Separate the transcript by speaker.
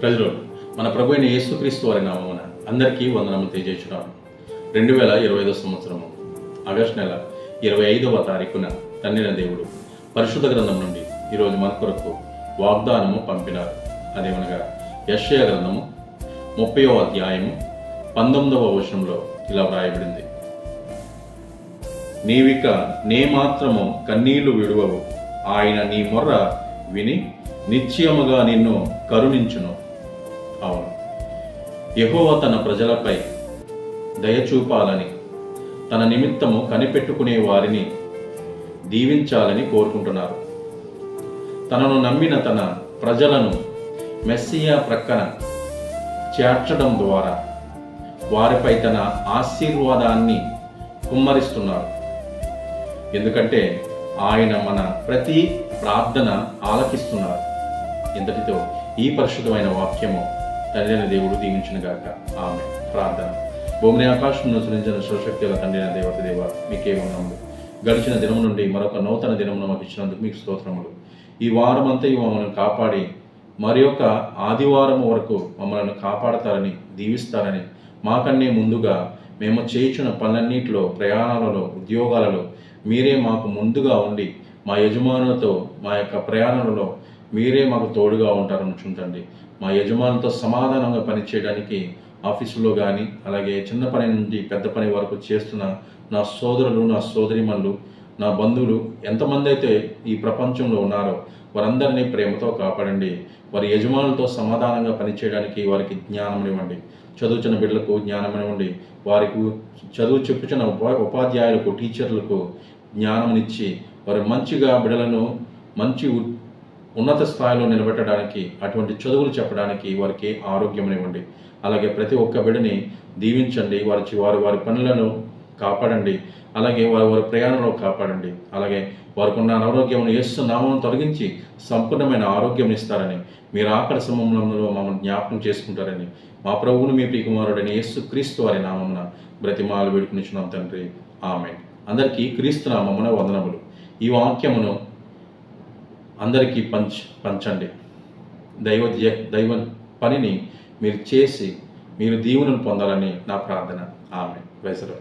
Speaker 1: ప్రజలు మన ప్రభు అయిన యేసుక్రీస్తు వారి నామమున అందరికీ వందనములు తెలియజేస్తున్నాను రెండు వేల ఇరవై ఐదో సంవత్సరము ఆగస్టు నెల ఇరవై ఐదవ తారీఖున తండ్రిన దేవుడు పరిశుద్ధ గ్రంథం నుండి ఈరోజు మన కొరకు వాగ్దానము పంపినారు. అదేమనగా యశ్య గ్రంథము ముప్పయో అధ్యాయము పంతొమ్మిదవ వచనంలో ఇలా వ్రాయబడింది. నీవిక నే మాత్రము కన్నీళ్ళు విడువవు ఆయన నీ మొర్ర విని నిశ్చయముగా నిన్ను కరుణించును. అవును. యహోవ తన ప్రజలపై దయచూపాలని తన నిమిత్తము కనిపెట్టుకునే వారిని దీవించాలని కోరుకుంటున్నారు. తనను నమ్మిన తన ప్రజలను మెస్సియా ప్రక్కన చేర్చడం ద్వారా వారిపై తన ఆశీర్వాదాన్ని కుమ్మరిస్తున్నారు. ఎందుకంటే ఆయన మన ప్రతి ప్రార్థన ఆలకిస్తున్నారు. ఇంతటితో ఈ పరిశుద్ధమైన వాక్యము తండ్రిన దేవుడు దీవించిన గాక. ఆమె ప్రార్థన. భూమిని ఆకాశంలో సృజించిన శివశక్తుల తండ్రిన దేవత దేవ మీకే ఉన్నాము గడిచిన దినము నుండి మరొక నూతన దినమును మాకు ఇచ్చినందుకు మీకు స్తోత్రములు. ఈ వారం మమ్మల్ని కాపాడి మరి యొక్క ఆదివారం వరకు మమ్మల్ని కాపాడతారని దీవిస్తారని మాకన్నే ముందుగా మేము చేయించిన పనులన్నింటిలో ప్రయాణాలలో ఉద్యోగాలలో మీరే మాకు ముందుగా ఉండి మా యజమానులతో మా యొక్క ప్రయాణాలలో మీరే మాకు తోడుగా ఉంటారని చూడండి. మా యజమానులతో సమాధానంగా పనిచేయడానికి ఆఫీసులో కానీ అలాగే చిన్న పని నుండి పెద్ద పని వరకు చేస్తున్న నా సోదరులు నా సోదరిమణులు నా బంధువులు ఎంతమంది అయితే ఈ ప్రపంచంలో ఉన్నారో వారందరినీ ప్రేమతో కాపాడండి. వారి యజమానులతో సమాధానంగా పనిచేయడానికి వారికి జ్ఞానం ఇవ్వండి చదువుతున్న బిడ్డలకు జ్ఞానం ఇవ్వండి వారికి చదువు చెప్పుచున్న ఉపా ఉపాధ్యాయులకు టీచర్లకు జ్ఞానమునిచ్చి వారు మంచిగా బిడ్డలను మంచి ఉన్నత స్థాయిలో నిలబెట్టడానికి అటువంటి చదువులు చెప్పడానికి వారికి ఆరోగ్యం ఇవ్వండి. అలాగే ప్రతి ఒక్క బిడ్డని దీవించండి. వారి వారి వారి పనులను కాపాడండి. అలాగే వారి వారి ప్రయాణంలో కాపాడండి. అలాగే వారికి ఉన్న అనారోగ్యం యేసు నామం తొలగించి సంపూర్ణమైన ఆరోగ్యం ఇస్తారని మీరు ఆకలి సమయంలో మమ్మల్ని జ్ఞాపకం చేసుకుంటారని మా ప్రభువును మీ ప్రియకుమారుడని యేసు క్రీస్తు వారి నామమున బ్రతిమాలు వేడుకునిచ్చున్నాం తండ్రి. ఆమె అందరికీ క్రీస్తు నామమున వందనములు. ఈ వాక్యమును అందరికీ పంచ్ పంచండి. దైవ దైవ పనిని మీరు చేసి మీరు దీవులను పొందాలని నా ప్రార్థన. ఆమె వేసరు